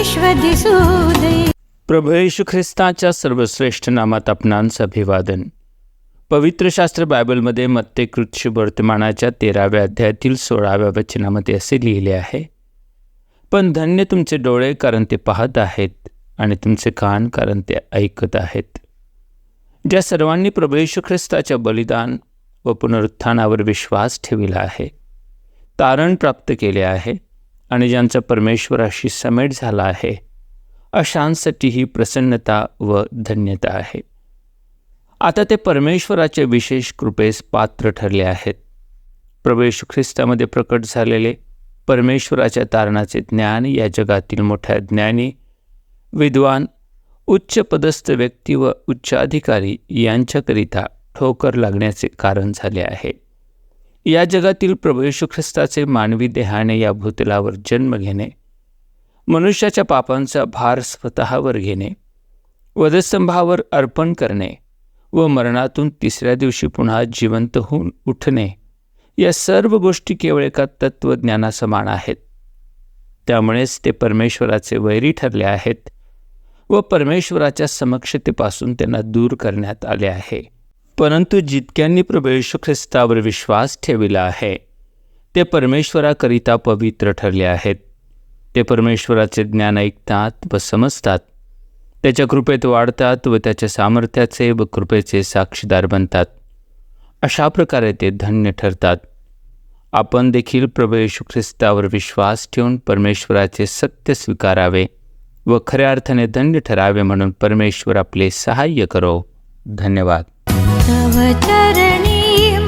विश्व दिसू दे। प्रभू येशू ख्रिस्ताच्या सर्वश्रेष्ठ नामात आपणांस अभिवादन. पवित्र शास्त्र बायबलमध्ये मत्तेकृत वर्तमानाच्या तेराव्या अध्यायातील सोळाव्या वचनामध्ये असे लिहिले आहे. पण धन्य तुमचे डोळे कारण ते पाहत आहेत आणि तुमचे कान कारण ते ऐकत आहेत. ज्या सर्वांनी प्रभू येशू ख्रिस्ताच्या बलिदान व पुनरुत्थानावर विश्वास ठेविला आहे तारण प्राप्त केले आहे आणि ज्यांचा परमेश्वराशी समेट झाला आहे अशांसाठी ही प्रसन्नता व धन्यता आहे. आता ते परमेश्वराचे विशेष कृपेस पात्र ठरले आहेत. प्रवेश ख्रिस्तामध्ये प्रकट झालेले परमेश्वराच्या तारणाचे ज्ञान या जगातील मोठ्या ज्ञानी विद्वान उच्च पदस्थ व्यक्ती व उच्चाधिकारी यांच्याकरिता ठोकर लागण्याचे कारण झाले आहे. या जगातील प्रभू येशू ख्रिस्ताचे मानवी देहाने या भूतलावर जन्म घेणे मनुष्याच्या पापांचा भार स्वतःवर घेणे वधस्तंभावर अर्पण करणे व मरणातून तिसऱ्या दिवशी पुन्हा जिवंत होऊन उठणे या सर्व गोष्टी केवळ एका तत्त्वज्ञानासमान आहेत. त्यामुळेच ते परमेश्वराचे वैरी ठरले आहेत व परमेश्वराच्या समक्षतेपासून त्यांना दूर करण्यात आले आहे. परंतु जितक्यांनी प्रभू येशू ख्रिस्तावर विश्वास ठेविला आहे ते परमेश्वराकरिता पवित्र ठरले आहेत. ते परमेश्वराचे ज्ञान ऐकतात व समजतात. त्याच्या कृपेत वाढतात व त्याच्या सामर्थ्याचे व कृपेचे साक्षीदार बनतात. अशा प्रकारे ते धन्य ठरतात. आपण देखील प्रभू येशू ख्रिस्तावर विश्वास ठेवून परमेश्वराचे सत्य स्वीकारावे व खऱ्या अर्थाने धन्य ठरावे म्हणून परमेश्वर आपले सहाय्य करो. धन्यवाद. तव चरणीय